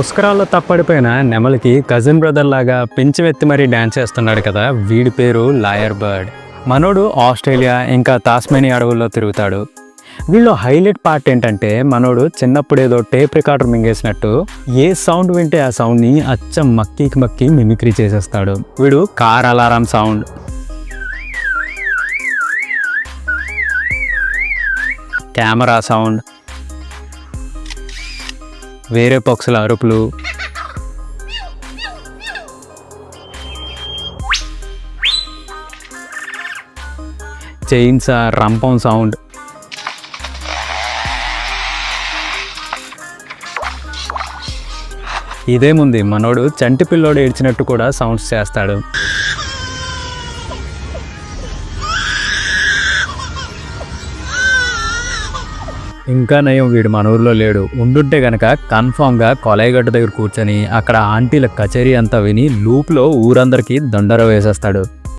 పుష్కరాల్లో తప్పడిపోయిన నెమలికి cousin brother లాగా పెంచివెత్తి మరీ dance చేస్తున్నాడు కదా వీడి పేరు లాయర్ బర్డ్ మనోడు ఆస్ట్రేలియా ఇంకా తాస్మేని అడవుల్లో తిరుగుతాడు. వీళ్ళు హైలైట్ పార్ట్ ఏంటంటే మనోడు చిన్నప్పుడు ఏదో టేప్ రికార్డర్ మింగేసినట్టు ఏ సౌండ్ వింటే ఆ సౌండ్ని అచ్చం మక్కీకి మక్కి మిమిక్రీ చేసేస్తాడు. వీడు car alarm sound camera sound వేరే పక్షుల అరుపులు. చైన్స్ రంపం సౌండ్. ఇదేముంది? మనోడు చంటి పిల్లోడు ఏడ్చినట్టు కూడా సౌండ్స్ చేస్తాడు. ఇంకా నయం వీడు మన ఊర్లో లేడు. ఉండుంటే గనక కన్ఫామ్గా కొలైగడ్డ దగ్గర కూర్చొని అక్కడ ఆంటీల కచేరీ అంతా విని లూప్లో ఊరందరికీ దండర వేసేస్తాడు.